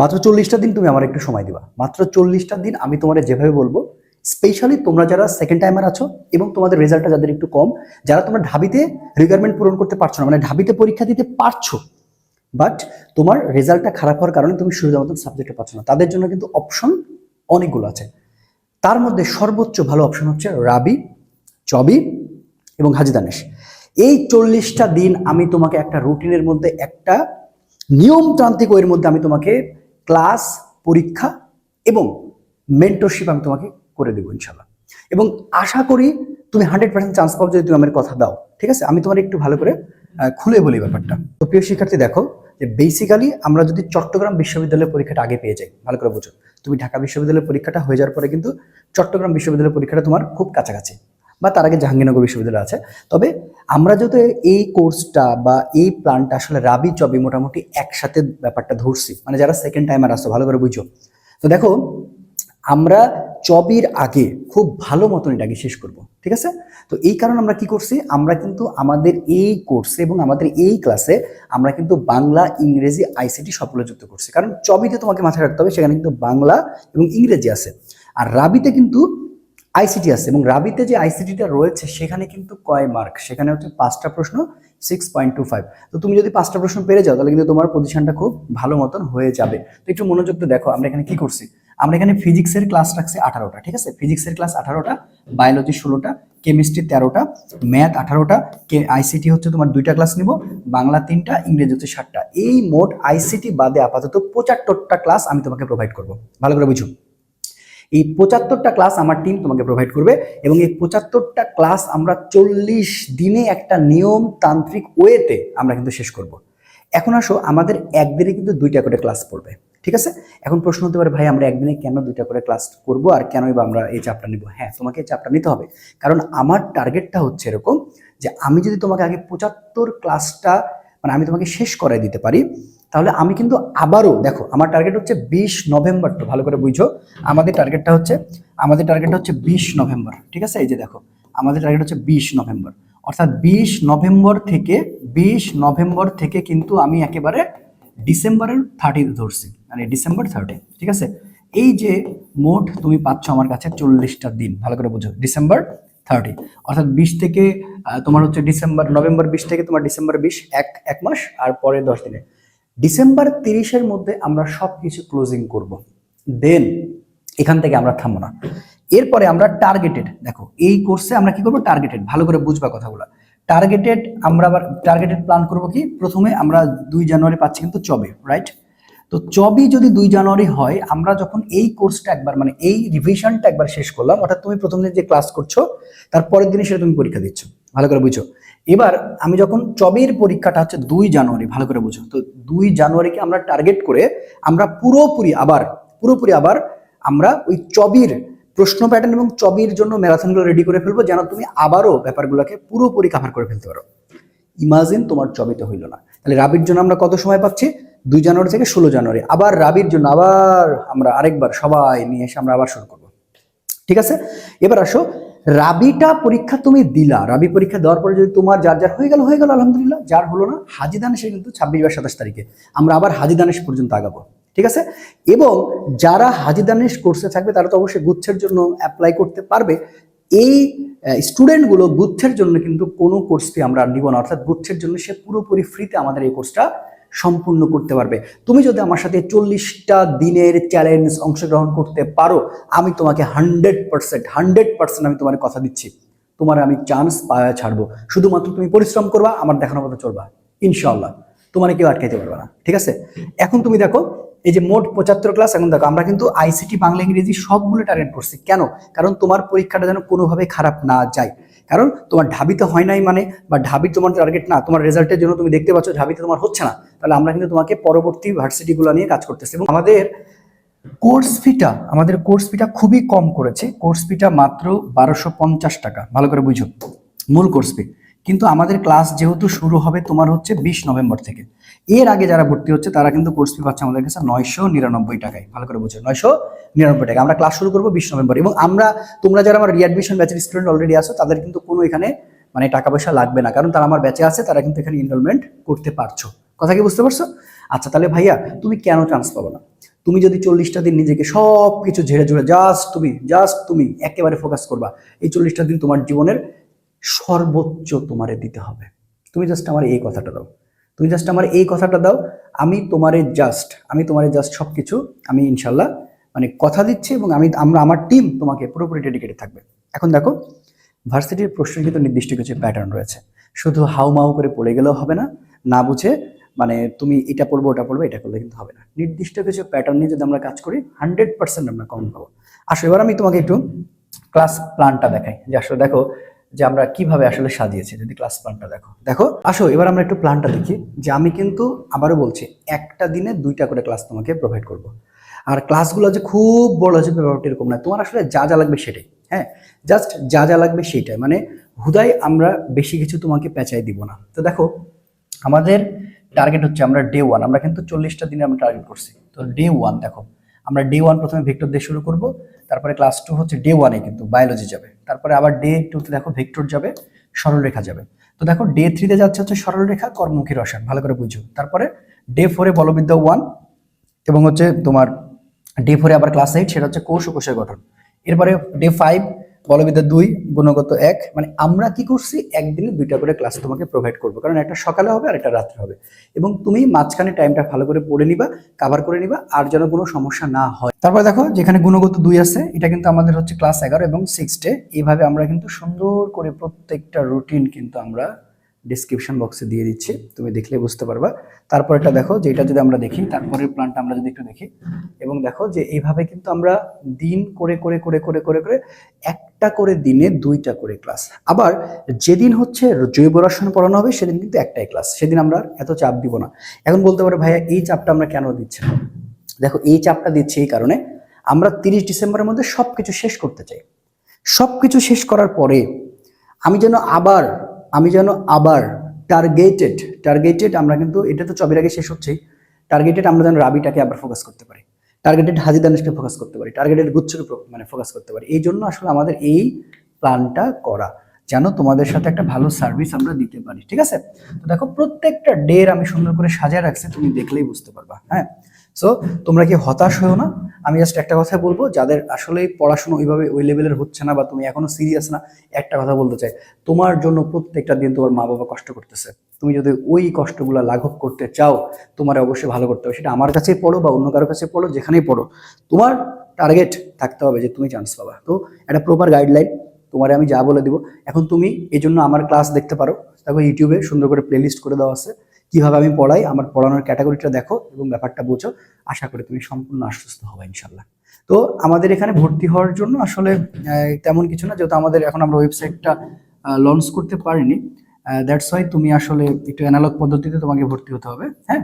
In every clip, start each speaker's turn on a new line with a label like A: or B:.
A: মাত্র চল্লিশটা দিন তুমি আমার একটু সময় দিবা। মাত্র চল্লিশটা দিন আমি তোমার যেভাবে বলব স্পেশালি তোমরা যারা সেকেন্ড টাইমার আছো এবং তোমাদের রেজাল্টটা যাদের একটু কম, যারা তোমরা ঢাবিতে রিকোয়ারমেন্ট পূরণ করতে পারছ না মানে ঢাবিতে পরীক্ষা দিতে পারছ বাট তোমার রেজাল্টটা খারাপ হওয়ার কারণে তুমি সুবিধা মতন সাবজেক্টে পাচ্ছ না। তাদের জন্য কিন্তু অপশন অনেকগুলো আছে। তার মধ্যে সর্বোচ্চ ভালো অপশন হচ্ছে রাবি, চবি এবং হাজি দানেশ। এই চল্লিশটা দিন আমি তোমাকে একটা রুটিনের মধ্যে একটা নিয়মতান্ত্রিক ওয়ের মধ্যে আমি তোমাকে ক্লাস, পরীক্ষা এবং মেন্টরশিপ আমি তোমাকে করে দেবো ইনশাল্লাহ এবং আশা করি তুমি হান্ড্রেড পার্সেন্ট চান্স পাও যদি তুমি আমার কথা দাও, ঠিক আছে? আমি তোমার একটু ভালো করে খুলে বলি ব্যাপারটা। তো প্রিয় শিক্ষার্থী, দেখো যে বেসিক্যালি আমরা যদি চট্টগ্রাম বিশ্ববিদ্যালয়ের পরীক্ষাটা আগে পেয়ে যাই, ভালো করে বুঝো। তুমি ঢাকা বিশ্ববিদ্যালয়ের পরীক্ষাটা হয়ে যাওয়ার পরে কিন্তু চট্টগ্রাম বিশ্ববিদ্যালয়ের পরীক্ষাটা তোমার খুব কাছাকাছি। বা তার আগে জাহাঙ্গীরনগর বিশ্ববিদ্যালয় আছে। তবে আমরা যদি এই কোর্সটা বা এই প্ল্যানটা আসলে রাবি চবি মোটামুটি একসাথে ব্যাপারটা ধরছি মানে যারা সেকেন্ড টাইমার আসতো ভালো করে বুঝো। তো দেখো, আমরা চবির আগে খুব ভালো মতন এটাকে শেষ করব, ঠিক আছে? তো এই কারণে আমরা কি করছি, আমরা কিন্তু আমাদের এই কোর্সে এবং আমাদের এই ক্লাসে আমরা কিন্তু বাংলা, ইংরেজি আইসিটি সবগুলো যুক্ত করছি। কারণ চবিতে তোমাকে মাথায় রাখতে হবে, সেখানে কিন্তু বাংলা এবং ইংরেজি আছে। আর রাবিতে কিন্তু আইসিটি আছে এবং রাবিতে যে আইসিটিটা রয়েছে, সেখানে কিন্তু কয় মার্ক সেখানে হচ্ছে পাঁচটা প্রশ্ন সিক্স পয়েন্ট টু ফাইভ তো তুমি যদি পাঁচটা প্রশ্ন পেরে যাও, তাহলে কিন্তু তোমার পজিশনটা খুব ভালো মতন হয়ে যাবে। তো একটু মনোযোগ তো দেখো, আমরা এখানে কি করছি? আমরা এখানে ফিজিক্সের ক্লাস রাখছি আঠারোটা, ঠিক আছে? ফিজিক্সের ক্লাস আঠারোটা বায়োলজি ষোলোটা কেমিস্ট্রি তেরোটা ম্যাথ আঠারোটা, কে আইসিটি হচ্ছে তোমার দুইটা ক্লাস নিব, বাংলা তিনটা, ইংরেজি হচ্ছে ষাটটা এই মোট আইসিটি বাদে আপাতত পঁচাত্তরটা ক্লাস আমি তোমাকে প্রোভাইড করব। ভালো করে বুঝো। এই পঁচাত্তরটা ক্লাস আমার টিম তোমাকে প্রোভাইড করবে এবং এই পঁচাত্তরটা ক্লাস আমরা চল্লিশ দিনে একটা নিয়ম তান্ত্রিক ওয়েতে আমরা কিন্তু শেষ করব। এখন আসো, আমাদের একদিনে কিন্তু দুইটা করে ক্লাস পড়বে, ঠিক আছে? এখন প্রশ্ন হতে পারে, ভাই, আমরা একদিনে কেন দুইটা করে ক্লাস করব আর কেনই বা আমরা এই চাপটা নিব? হ্যাঁ তোমাকে এই চাপটা নিতে হবে। কারণ আমার টার্গেটটা হচ্ছে এরকম যে, আমি যদি তোমাকে আগে পঁচাত্তর ক্লাসটা মানে আমি তোমাকে শেষ করাই দিতে পারি, তাহলে আমি কিন্তু আবারও দেখো, আমার টার্গেট হচ্ছে বিশ নভেম্বর তো ভালো করে বুঝো, আমাদের টার্গেটটা হচ্ছে, আমাদের টার্গেটটা হচ্ছে বিশ নভেম্বর, ঠিক আছে? এই যে দেখো, আমাদের টার্গেট হচ্ছে বিশ নভেম্বর, অর্থাৎ বিশ নভেম্বর থেকে, বিশ নভেম্বর থেকে কিন্তু আমি একেবারে ডিসেম্বরের থার্টি ধরছি মানে ডিসেম্বর থার্টি ঠিক আছে? এই যে মোট তুমি পাচ্ছ আমার কাছে চল্লিশটা দিন, ভালো করে বুঝো, ডিসেম্বর থার্টি অর্থাৎ বিশ থেকে তোমার হচ্ছে ডিসেম্বর, নভেম্বর বিশ থেকে তোমার ডিসেম্বর বিশ, এক এক মাস, আর পরে দশ দিনে। ডিসেম্বর তিরিশের মধ্যে আমরা সব কিছু ক্লোজিং করব। দেন এখান থেকে আমরা থামবো না। এরপরে আমরা টার্গেটেড দেখো, এই কোর্সে আমরা কি করব? টার্গেটেড ভালো করে বুঝবা কথাগুলো। টার্গেটেড আমরা আবার টার্গেটেড প্ল্যান করব কি? প্রথমে আমরা দুই জানুয়ারি পাচ্ছি কিন্তু চবে রাইট তো চবি যদি দুই জানুয়ারি হয়, আমরা যখন এই কোর্সটা একবার মানে এই রিভিশনটা একবার শেষ করলাম, অর্থাৎ তুমি প্রথম দিন যে ক্লাস করছ, তার পরের দিনই সেটা তুমি পরীক্ষা দিচ্ছ। ভালো করে বুঝো। এবার আমি যখন চবের পরীক্ষাটা হচ্ছে দুই জানুয়ারি, ভালো করে বুঝো। তো দুই জানুয়ারিকে আমরা টার্গেট করে আমরা পুরোপুরি আবার পুরোপুরি আবার আমরা ওই চবির প্রশ্ন প্যাটার্ন এবং চবির জন্য ম্যারাথনগুলো রেডি করে ফেলব, যেন তুমি আবারও ব্যাপারগুলোকে পুরোপুরি কাভার করে ফেলতে পারো। ইমাজিন তোমার চবিতে হইল না। তাহলে রাবির জন্য আমরা কত সময় পাচ্ছি? দুই জানুয়ারি থেকে ষোলো জানুয়ারি। আবার রাবির জন্য আবার আমরা আরেকবার সবাই নিয়ে এসে আমরা আবার শুরু করব। ঠিক আছে? এবার আসো, রাবিটা পরীক্ষা তুমি দিলা। রাবি পরীক্ষা দেওয়ার পরে যদি তোমার যার যার হয়ে গেল হয়ে গেল, আলহামদুলিল্লাহ, যার হলো না, হাজি দানেশে কিন্তু ছাব্বিশ বা সাতাশ তারিখে। আমরা আবার হাজি দানেশ পর্যন্ত আগাবো। ঠিক আছে? এবং যারা হাজি দানেশ কোর্সে থাকবে, তারা তো অবশ্যই গুচ্ছের জন্য অ্যাপ্লাই করতে পারবে। এই স্টুডেন্টগুলো গুচ্ছের জন্য কিন্তু কোনো কোর্সটি আমরা নিব না। অর্থাৎ গুচ্ছের জন্য সে পুরোপুরি ফ্রিতে আমাদের এই কোর্সটা সম্পূর্ণ করতে পারবে। তুমি যদি আমার সাথে চল্লিশটা দিনের চ্যালেঞ্জ অংশগ্রহণ করতে পারো, আমি তোমাকে হান্ড্রেড পার্সেন্ট হান্ড্রেড পার্সেন্ট আমি তোমার কথা দিচ্ছি। তোমার আমি চান্স পাওয়া ছাড়বো। শুধুমাত্র তুমি পরিশ্রম করবা, আমার দেখানোর মতো চলবা। ইনশাল্লাহ তোমার কেউ আটকাইতে পারবে না, ঠিক আছে? এখন তুমি দেখো, এই যে মোট পঁচাত্তর ক্লাস এখন দেখো, আমরা কিন্তু আইসিটি বাংলা, ইংরেজি সবগুলো টার্গেট করছি। কেন? কারণ তোমার পরীক্ষাটা যেন কোনোভাবে খারাপ না যায়। কারণ তোমার ঢাবিতে হয় নাই মানে বা ঢাবি তোমার টার্গেট না, তোমার রেজাল্টের জন্য তুমি দেখতে পাচ্ছ ঢাবিতে তোমার হচ্ছে না। তাহলে আমরা কিন্তু তোমাকে পরবর্তী ভার্সিটিগুলো নিয়ে কাজ করতেছি। এবং আমাদের কোর্স ফিটা আমাদের কোর্স ফিটা খুবই কম করেছে। কোর্স ফিটা মাত্র বারোশো পঞ্চাশ টাকা। ভালো করে বুঝো। মূল কোর্স ফি কিন্তু আমাদের ক্লাস যেহেতু শুরু হবে তোমার হচ্ছে বিশ নভেম্বর থেকে। এর আগে যারা ভর্তি হচ্ছে, তারা কিন্তু কোর্স ফি পাচ্ছে আমাদের কাছে নয়শো নিরানব্বই টাকায়। ভালো করে বুঝো নয়শো নিরানব্বই টাকা আমরা ক্লাস শুরু করব বিশ নভেম্বর। এবং আমরা, তোমরা যারা আমার রিঅ্যাডমিশন ব্যাচের স্টুডেন্ট অলরেডি আছো, তাদের কিন্তু কোনো এখানে মানে টাকা পয়সা লাগবে না। কারণ তারা আমার ব্যাচে আছে, তারা কিন্তু এখানে এনরোলমেন্ট করতে পারছ। কথা কি বুঝতে পারছ? আচ্ছা তাহলে ভাইয়া, তুমি কেন চান্স পাবো না? তুমি যদি চল্লিশটা দিন নিজেকে সব কিছু ঝেড়ে ঝুড়ে জাস্ট তুমি জাস্ট তুমি একেবারে ফোকাস করবা, এই চল্লিশটা দিন তোমার জীবনের সর্বোচ্চ তোমারে দিতে হবে। তুমি জাস্ট আমার এই কথাটা দাও। তুমি জাস্ট আমার এই কথাটা দাও, আমি তোমারে জাস্ট আমি তোমারে জাস্ট সব কিছু আমি ইনশাল্লাহ মানে কথা দিচ্ছি এবং আমি, আমরা, আমার টিম তোমাকে পুরোপুরি ডেডিকেটেড থাকবে। এখন দেখো ভার্সিটির প্রশ্নের কিন্তু নির্দিষ্ট কিছু প্যাটার্ন রয়েছে। শুধু হাউ মাউ করে পড়ে গেলেও হবে না না বুঝে মানে তুমি এটা পড়ব, ওটা পড়ব, এটা করলে কিন্তু হবে না। নির্দিষ্ট কিছু প্যাটার্ন নিয়ে যদি আমরা কাজ করি হান্ড্রেড পার্সেন্ট আমরা কমন পাবো। আসলে এবার আমি তোমাকে একটু ক্লাস প্ল্যানটা দেখাই। যে আসলে দেখো যে আমরা কীভাবে আসলে সাজিয়েছি, যদি ক্লাস প্ল্যানটা দেখো। দেখো, আসো, এবার আমরা একটু প্ল্যানটা দেখি যে আমি কিন্তু আবারও বলছি, একটা দিনে দুইটা করে ক্লাস তোমাকে প্রোভাইড করব। আর ক্লাসগুলো যে খুব বড় হচ্ছে ব্যাপারটা এরকম না, তোমার আসলে যা যা লাগবে সেটাই হ্যাঁ? জাস্ট যা যা লাগবে সেইটাই মানে হুদাই আমরা বেশি কিছু তোমাকে পেঁচাই দিব না। তো দেখো, আমাদের টার্গেট হচ্ছে আমরা ডে ওয়ান আমরা কিন্তু চল্লিশটা দিনে আমরা টার্গেট করছি। তো ডে ওয়ান দেখো আমরা ডে ওয়ান প্রথমে ভেক্টর দিয়ে শুরু করব, তারপরে ক্লাস টু হচ্ছে ডে ওয়ানে কিন্তু বায়োলজি যাবে। তারপরে আবার ডে টুতে দেখো ভেক্টর যাবে সরলরেখা যাবে। তো দেখো ডে থ্রিতে যাচ্ছে হচ্ছে সরলরেখা কর্মমুখী রসায়ন, ভালো করে বুঝো। তারপরে ডে ফোরে বলবিদ্যা ওয়ান এবং হচ্ছে তোমার ডে ফোরে আবার ক্লাস এইট সেটা হচ্ছে কোষ ও কোষের গঠন। এরপরে ডে ফাইভ বলবিদ্যা দুই, গুণগত এক। মানে আমরা কি করছি? একদিনে দুইটা করে ক্লাস তোমাকে প্রোভাইড করব। কারণ একটা সকালে হবে আর একটা রাত্রে হবে। এবং তুমি মাঝখানে টাইমটা ভালো করে পড়ে নিবা কাভার করে নিবা, আর যেন কোনো সমস্যা না হয়। তারপরে দেখো, যেখানে গুণগত দুই আছে, এটা কিন্তু আমাদের হচ্ছে ক্লাস এগারো এবং সিক্স ডে এইভাবে আমরা কিন্তু সুন্দর করে প্রত্যেকটা রুটিন কিন্তু আমরা ডিসক্রিপশন বক্সে দিয়ে দিচ্ছি। তুমি দেখলে বুঝতে পারবা। তারপর এটা দেখো, যে এটা যদি আমরা দেখি, তারপরের প্ল্যানটা আমরা যদি একটু দেখি। এবং দেখো যে এইভাবে কিন্তু আমরা দিন করে করে করে করে করে করে একটা করে দিনে দুইটা করে ক্লাস। আবার যেদিন হচ্ছে জৈব রসায়ন পড়ানো হবে, সেদিন কিন্তু একটাই ক্লাস। সেদিন আমরা এত চাপ দিব না। এখন বলতে পারে, ভাইয়া, এই চাপটা আমরা কেন দিচ্ছি দেখো, এই চাপটা দিচ্ছি এই কারণে আমরা তিরিশ ডিসেম্বরের মধ্যে সব কিছু শেষ করতে চাই। সব কিছু শেষ করার পরে আমি যেন আবার, আমি যেন আবার টার্গেটেড টার্গেটেড আমরা কিন্তু, এটা তো চবের আগে শেষ হচ্ছেই টার্গেটেড আমরা যেন রাবিটাকে আবার ফোকাস করতে পারি। টার্গেটেড হাজি দানেশকে ফোকাস করতে পারি টার্গেটেড গুচ্ছকে মানে ফোকাস করতে পারি। এই জন্য আসলে আমাদের এই প্ল্যানটা করা, যেন তোমাদের সাথে একটা ভালো সার্ভিস আমরা দিতে পারি, ঠিক আছে? তো দেখো, প্রত্যেকটা ডের আমি সুন্দর করে সাজায় রাখছি, তুমি দেখলেই বুঝতে পারবা হ্যাঁ? সো তোমরা কি হতাশ হয়েও না? আমি জাস্ট একটা কথা বলব, যাদের আসলে পড়াশোনা ওইভাবে ওই লেভেলের হচ্ছে না বা তুমি এখনও সিরিয়াস না, একটা কথা বলতে চাই। তোমার জন্য প্রত্যেকটা দিন তোমার মা বাবা কষ্ট করতেছে। তুমি যদি ওই কষ্টগুলো লাঘব করতে চাও, তোমার অবশ্যই ভালো করতে হবে। সেটা আমার কাছেই পড়ো বা অন্য কারও কাছে পড়ো, যেখানেই পড়ো। তোমার টার্গেট থাকতে হবে যে তুমি চান্স পাবা। তো একটা প্রপার গাইডলাইন তোমারে আমি যা বলে দিব। এখন তুমি এই জন্য আমার ক্লাস দেখতে পারো। তারপর ইউটিউবে সুন্দর করে প্লেলিস্ট করে দেওয়া আছে। কীভাবে আমি পড়াই, আমার পড়ানোর ক্যাটাগরিটা দেখো এবং ব্যাপারটা বোঝো। আশা করি তুমি সম্পূর্ণ আশ্বস্ত হবে ইনশাল্লাহ তো আমাদের এখানে ভর্তি হওয়ার জন্য আসলে তেমন কিছু না, যেহেতু আমাদের এখন আমরা ওয়েবসাইটটা লঞ্চ করতে পারিনি দ্যাটস ওয়াই তুমি আসলে একটু অ্যানালগ পদ্ধতিতে তোমাকে ভর্তি হতে হবে হ্যাঁ?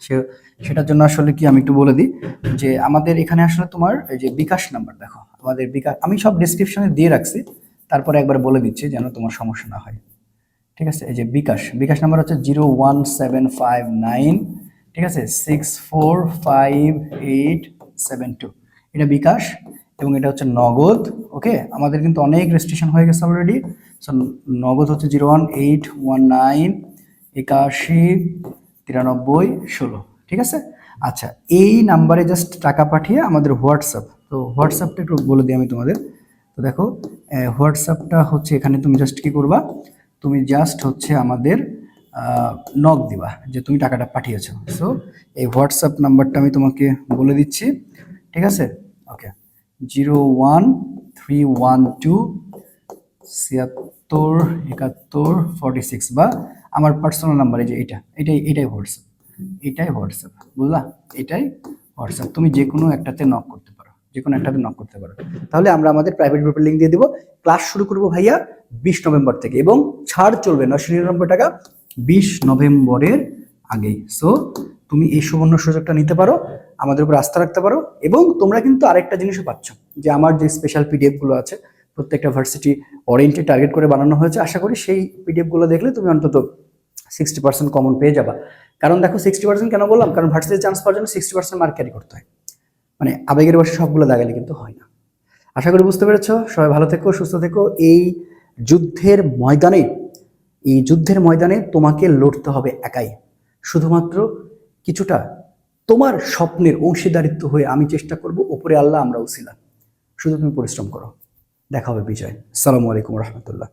A: সে- সেটার জন্য আসলে কি আমি একটু বলে দিই, যে আমাদের এখানে আসলে তোমার এই যে বিকাশ নাম্বার দেখো, আমাদের বিকাশ আমি সব ডিসক্রিপশনে দিয়ে রাখছি, তারপরে একবার বলে দিচ্ছি যেন তোমার সমস্যা না হয়। ঠিক আছে? এই যে বিকাশ বিকাশ নাম্বার হচ্ছে zero one seven five nine, ঠিক আছে? Six four five eight seven two. এটা বিকাশ এবং এটা হচ্ছে নগদ, ওকে? আমাদের কিন্তু অনেক রেজিস্ট্রেশন হয়ে গেছে অলরেডি সো নগদ হচ্ছে zero one eight one nine, একাশি, তিরানব্বই, ষোলো, ঠিক আছে? আচ্ছা এই নাম্বারে জাস্ট টাকা পাঠিয়ে আমাদের হোয়াটসঅ্যাপ, তো হোয়াটসঅ্যাপটা একটু বলে দিই আমি তোমাদের। তো দেখো হোয়াটসঅ্যাপটা হচ্ছে এখানে তুমি জাস্ট কী করবা? তুমি জাস্ট হচ্ছে আমাদের নক দিবা, যে তুমি টাকাটা পাঠিয়েছো। সো এই হোয়াটসঅ্যাপ নাম্বারটা আমি তোমাকে বলে দিচ্ছি, ঠিক আছে? Okay zero one three one two ছিয়াত্তর একাত্তর ফর্টি সিক্স বা আমার পার্সোনাল নাম্বার এই যে এটা, এটাই এটাই হোয়াটসঅ্যাপ এটাই হোয়াটসঅ্যাপ বুঝলা? এটাই হোয়াটসঅ্যাপ তুমি যে কোনো একটাতে নক করতে পারো যে কোনো একটাতে নক করতে পারো। তাহলে আমরা আমাদের প্রাইভেট গ্রুপের লিঙ্ক দিয়ে দিব। ক্লাস শুরু করব ভাইয়া। বিশ নভেম্বর থেকে এবং ছাড় চলবে নশো নিরানব্বই টাকা বিশ নভেম্বরের আগেই। সো তুমি এই সুবর্ণ সুযোগটা নিতে পারো, আমাদের উপর আস্থা রাখতে পারো এবং তোমরা কিন্তু আরেকটা জিনিসও পাচ্ছ, যে আমার যে স্পেশাল পিডিএফগুলো আছে, প্রত্যেকটা ভার্সিটি ওরিয়েন্টেড টার্গেট করে বানানো হয়েছে, আশা করি সেই পিডিএফগুলো দেখলে তুমি অন্তত সিক্সটি পার্সেন্ট কমন পেয়ে যাবা। কারণ দেখো সিক্সটি পার্সেন্ট কেন বললাম? কারণ ভার্সিটি চান্স পাওয়ার জন্য সিক্সটি পার্সেন্ট মার্ক ক্যারি করতে হয়। মানে আবেগের বসে সবগুলো দাগালে কিন্তু হয় না। আশা করি বুঝতে পেরেছ, সবাই ভালো থেকো, সুস্থ থেকো। এই যুদ্ধের ময়দানে, এই যুদ্ধের ময়দানে তোমাকে লড়তে হবে একাই। শুধুমাত্র কিছুটা তোমার স্বপ্নের অংশীদারিত্ব হয়ে আমি চেষ্টা করব ওপরে আল্লাহ আমরা উসিলা শুধু তুমি পরিশ্রম করো। দেখা হবে বিজয়। সালামু আলাইকুম রহমতুল্লাহ।